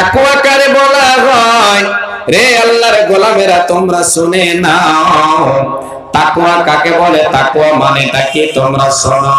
তাকুয়া কারে বলা হয়? রে আল্লাহর গোলামেরা, তোমরা শুনে নাও। তাকুয়া কাকে বলে? তাকুয়া মানে তাকে তোমরা শোনো।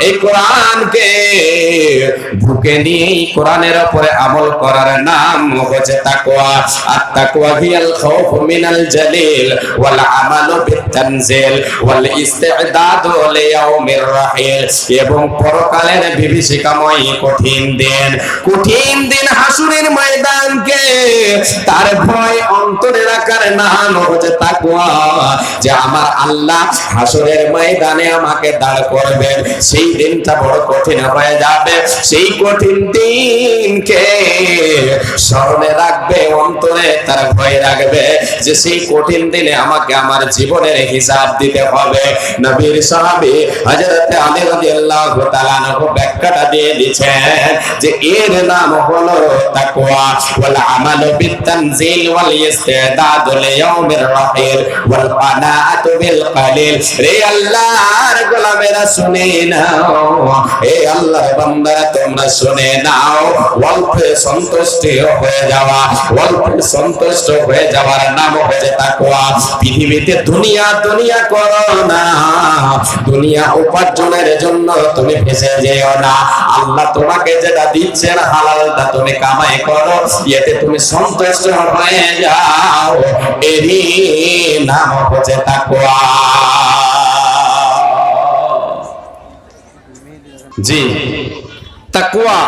এই কোরআনকে বুকে নিয়ে কোরআনের উপরে আমল করার নাম হচ্ছে তাকওয়া। আর তাকওয়া হিয়াল খাউফ মিনাল জালিল ওয়াল আমালু বিতানজিল ওয়াল ইস্তিদাদু লিয়াউমির রাহিল। এবং পরকালের বিভীষিকাময় কঠিন দিন। কঠিন দিন হাসুরের ময়দানকে তার ভয় অন্তরে রাখার নাম হচ্ছে তাকওয়া। যে আমার আল্লাহ হাসুরের ময়দানে আমাকে দাঁড় করবেন সেই দিনটা বড় কঠিন হয়ে যাবে। সেই কঠিন দিনকে স্মরণে রাখবে, অন্তরে তার ভয় রাখবে যে সেই কঠিন দিনে আমাকে আমার জীবনের হিসাব দিতে হবে। নবীর সাহাবী হযরত আলী রাদিয়াল্লাহু তাআলা ব্যাখ্যাটা দিয়ে দিয়েছেন যে এর নাম হলো তাকওয়া। ওয়াল আমালু বিতানজিল ওয়াল ইস্তিদাদু লিয়াউমির রাহিল ওয়াল কানাআতু বিল কালিল। রে আল্লাহর গোলামেরা, শুনে দুনিয়া দুনিয়া উপার্জনের জন্য তুমি ফেসে যেও না। আল্লাহ তোমাকে যেটা দিচ্ছেন হালালটা তুমি কামাই করো। এতে তুমি সন্তুষ্ট হয়ে যাও। এরই নাম হচ্ছে তাকওয়া। জি। তাকুয়া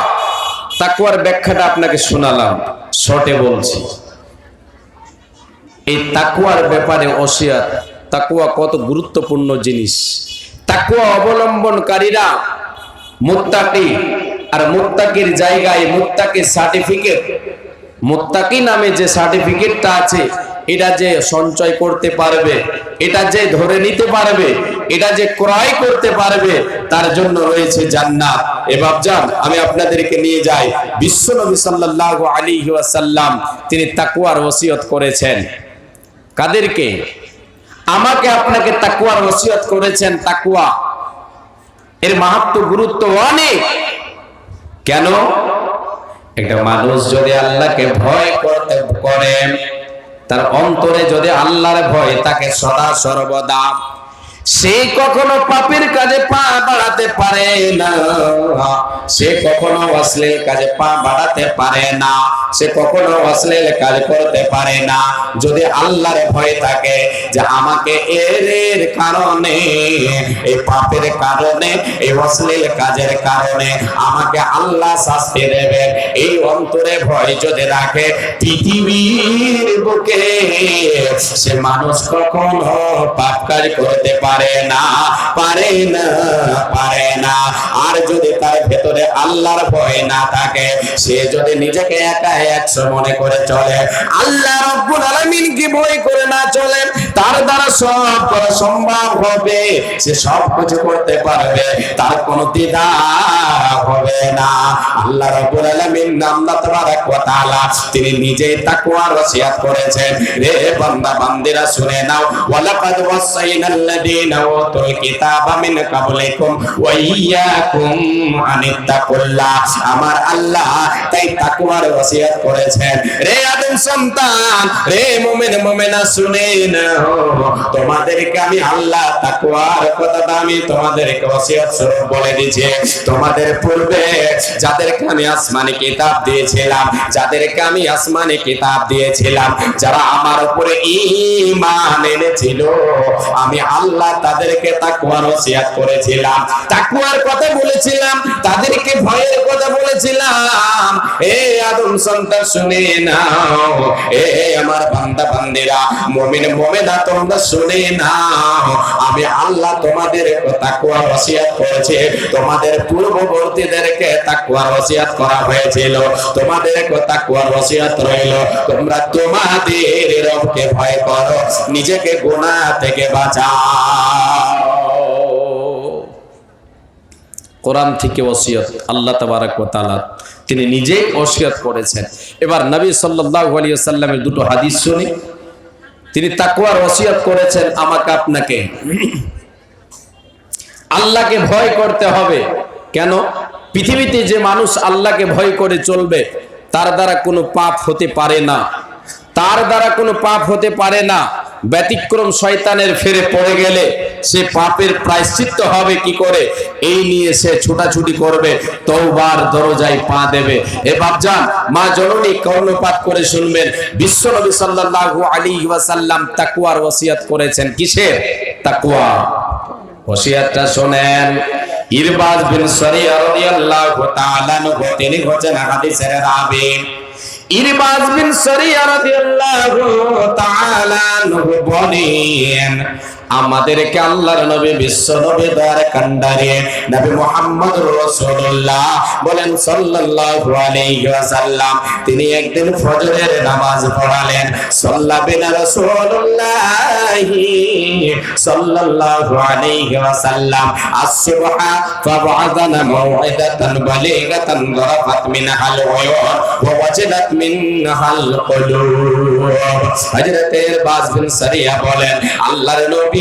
তাকওয়ার ব্যাখ্যাটা আপনাকে শোনালাম, শর্টে বলছি। এই তাকুয়ার ব্যাপারে ওসিয়াত তাকুয়া কত গুরুত্বপূর্ণ জিনিস। তাকুয়া অবলম্বনকারীরা মুত্তাকি, আর মুত্তাকির জায়গায় মুত্তাকির সার্টিফিকেট, মুত্তাকি নামে যে সার্টিফিকেটটা আছে এটা যে সঞ্চয় করতে পারবে, এটা যে ধরে নিতে পারবে, এটা যে ক্রয় করতে পারবে, তার জন্য রয়েছে জান্নাত। এবার যান আমি আপনাদেরকে নিয়ে যাই। বিশ্ব নবী সাল্লাল্লাহু আলাইহি ওয়াসাল্লাম তিনি তাকুয়ার ওসিয়ত করেছেন। কাদেরকে? আমাকে আপনাকে তাকুয়ার ওসিয়ত করেছেন তাকুয়া এর মাহাত্ম গুরুত্ব অনেক। কেন? একটা মানুষ যদি আল্লাহকে ভয় করতে করে তার অন্তরে যদি আল্লাহর ভয় তাকে সদা সর্বদা সে কখনো পাপের কাজে পা বাড়াতে পারে না। সে কখনো অশ্লীল কাজে পা বাড়াতে পারে না। সে কখনো অশ্লীল কাজ করতে পারে না। যদি আল্লাহর ভয় থাকে যে আমাকে এর কারণে, এই পাপের কারণে, এই অশ্লীল কাজের কারণে আমাকে আল্লাহ শাস্তি দেবেন, এই অন্তরে ভয় যদি রাখে, পৃথিবীর বুকে সে মানুষ কখনো পাপ কাজ করতে পারে না, পারে না পারে না। আর যদি তার ভেতরে আল্লাহর ভয় না থাকে, সে যদি নিজেকে একা একশো মনে করে চলে, আল্লাহ রব্বুল আলামিনকে ভয় করে না চলে তার দ্বারা সব করা সম্ভব হবে। সে সব কিছু করতে পারবে, তার কোনো দ্বিধা হবে না। আল্লাহ রাব্বুল আলামিন আল্লাহ তাবারাক ওয়া তাআলা তিনি নিজেই তাকওয়ার ওসিয়াত করেছেন। রে বান্দা, বান্দিরা শুনে নাও, ওয়ালাকাদ ওয়াসাইনাল আমার আল্লাহ তাই করেছেন। রে আদম সন্তান, রে তোমাদেরকে আমি আল্লাহ আমি তোমাদেরকে বলে দিয়েছি। তোমাদের পূর্বে যাদেরকে আমি কিতাব দিয়েছিলাম, যাদেরকে আমি আসমানি কিতাব দিয়েছিলাম, যারা আমার উপরে ঈমান এনেছিল, আমি আল্লাহ তাদেরকে তাকওয়ার ওসিয়াত করেছিলাম। তাকওয়ার কথা বলেছিলাম, তাদেরকে ভয়ের কথা বলেছিলাম। এ আদম সন্তান শুনে নাও, এ আমার বান্দা বান্দিরা, মুমিন মুমিনা তোমরা শুনে নাও। আমি আল্লাহ তোমাদের তাকওয়ার ওসিয়াত করেছি। তোমাদের পূর্ববর্তীদেরকে তাকওয়ার ওসিয়াত করা হয়েছিল। তোমাদের তাকওয়ার ওসিয়াত রইল। তোমরা তোমাদের রবকে ভয় করো, নিজেকে গুনাহ থেকে বাঁচাও। কোরআন থেকে ওসিয়ত, আল্লাহ তাবারাক তাআলা তিনি নিজেই ওসিয়ত করেছেন। এবার নবী সাল্লাল্লাহু আলাইহি ওয়াসাল্লামের দুটো হাদিস শুনি। তিনি তাকওয়ার ওসিয়ত করেছেন, আমাকে আপনাকে আল্লাহকে ভয় করতে হবে। কেন? পৃথিবীতে যে মানুষ আল্লাহকে ভয় করে চলবে, তার দ্বারা কোনো পাপ হতে পারে না। তার দ্বারা কোনো পাপ হতে পারে না। ব্যতিক্রম শয়তানের ফেরে পড়ে গেলে সে পাপের প্রায়শ্চিত্ত হবে কি করে? এই নিয়ে সে ছুটাছুটি করবে, তওবার দরজায় পা দেবে। এ বাপজান, মা জননী কর্ণপাত করে শুনবেন। বিশ্বনবী সাল্লাল্লাহু আলাইহি ওয়াসাল্লাম তাকওয়ার ওসিয়াত করেছেন। কিসের? তাকওয়া। ওসিয়াতটা শোনেন। ইরবাজ বিন সারিয়া রাদিয়াল্লাহু তাআলা তিনি হচ্ছেন হাদিসের রাবী। ইরবাজ বিন সরিয়া রাদিয়াল্লাহু তাআলা বলেন আমাদেরকে আল্লাহর নবী বিশ্ব নবী দ্বার কান্ডারে নবী মুহাম্মদ রাসূলুল্লাহ বলেন সাল্লাল্লাহু আলাইহি ওয়াসাল্লাম। তিনি একদিন ফজরের নামাজ পড়ালেন। সাল্লা বিনা রাসূলুল্লাহ সাল্লাল্লাহু আলাইহি ওয়াসাল্লাম। minhal uyun wa wajadat minhal qulub হযরতের বিন সারিয়া বলেন, আল্লাহর নবী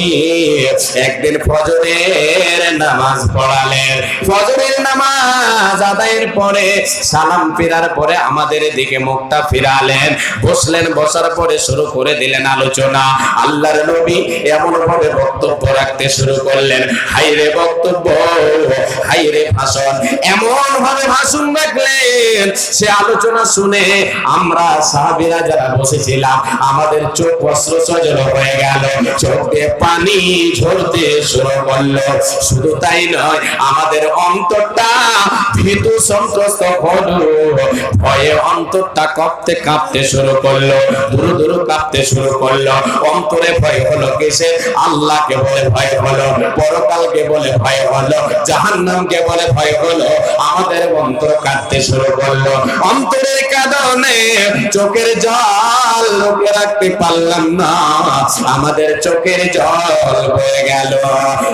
একদিন ফজরের নামাজ পড়ালেন। ফজরের নামাজ আদায়ের পরে সালাম ফেরার পরে আমাদের দিকে মুখটা ফিরালেন। বসলেন, বসার পরে শুরু করে দিলেন আলোচনা। আল্লাহর নবী এমন ভাবে বক্তব্য রাখতে শুরু করলেন। হাইরে বক্তব্য, হাইরে ভাষণ এমন ভাবে ভাষণ রাখলেন। সে আলোচনা শুনে আমরা সাহাবীরা যারা বসেছিলাম, আমাদের চোখ অস্ত্র সজল হয়ে গেল। চোখ দিয়ে পানি ঝরতে শুরু করল। শুধু তাই নয়, আমাদের অন্তরটা ভীতু সন্ত্রস্ত হলো। ভয়ে অন্তরটা কাঁপতে কাঁপতে শুরু করল, দূর দূর কাঁপতে শুরু করল। অন্তরে ভয় হলো কিসে? আল্লাহকে বলে ভয় হলো, পরকালকে বলে ভয় হলো, জাহান্নামকে বলে ভয় হলো। আমাদের অন্তর কাঁদতে শুরু করল। অন্তরের কারণে চোখের জল লোকে রাখতে পারলাম না। আমাদের চোখের জল হয়ে গেল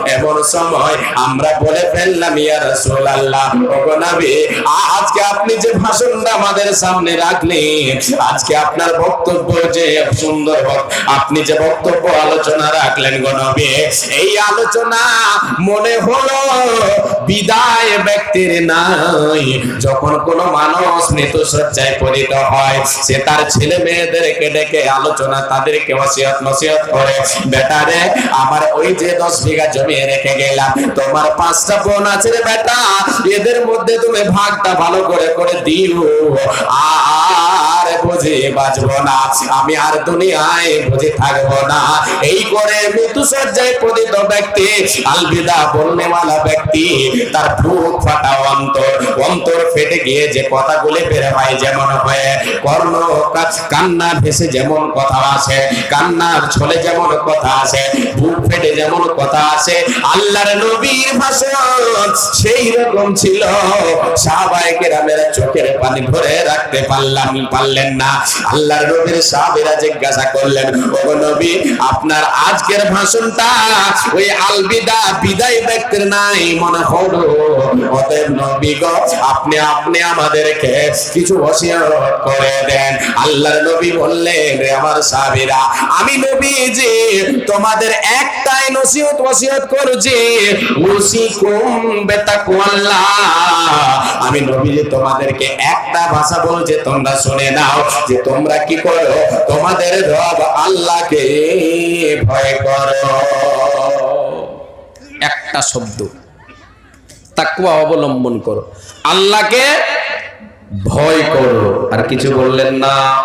এমন সময় আমরা বলে ফেললাম আজকে আপনি যে ভাষণটা আমাদের সামনে আজকে আপনার বক্তব্য যে সুন্দর আপনি যে বক্তব্য আলোচনা রাখলেন এই আলোচনা মনে হলো বিদায় ব্যক্তির নাই। যখন কোন মানুষ মৃত্যু সজ্জায় পরিত হয়, সে তার ছেলে মেয়েদেরকে ডেকে আলোচনা তাদেরকে ওসিয়ত নসিহত করে বেটারে আমার ওই যে দশ বিঘা জমি রেখে গেলাম, তোমার পাঁচটা বোন আছে রে বেটা, এদের মধ্যে তুমি ভাগটা ভালো করে করে দিও। আর বুঝে বাঁচবো না। আমি আর দুনিয়ায় বুঝে থাকব না। এই করে মৃত্যু সজ্জায় পতিত ব্যক্তি, আলবিদা বলনেওয়ালা ব্যক্তি, তার বুক ফাটা অন্তর। অন্তর ফেটে গিয়ে যে কথাগুলি বের হয় যেমন হয়ে, কর্ণ কান্না ভেসে যেমন কথা আসে, কান্নার ছলে যেমন কথা আসে, বুক ফেটে যেমন কথা আসে। আল্লাহর নবীর ভাষণ সেই রকম ছিল। সাহাবায়ে কেরামের চোখের পানি ধরে রাখতে পারলাম পারলেন না। আল্লাহর নবীর জিজ্ঞাসা করলেন নবী, আপনার আজকের ভাষণটা ওই আলবিদা বিদায় ব্যক্তির নাই মনে হলো। অতএব নবী আপনি আপনি আমাদেরকে কিছু করে দেন। আল্লাহর নবী বললেন রে আমার আমি নবীজি, তোমাদের একটাই নসিহত ওসিয়ত করছি। উসিকুম আমি নবীজি, তোমাদেরকে একটা ভাষা বলছে, তোমরা শুনে নাও। যে তোমরা কি করো? তোমাদের রব আল্লাহকে ভয় করো। একটা শব্দ। তাকুয়া অবলম্বন করো। আল্লাহকে ভয় করো। আর কিছু বললেন না।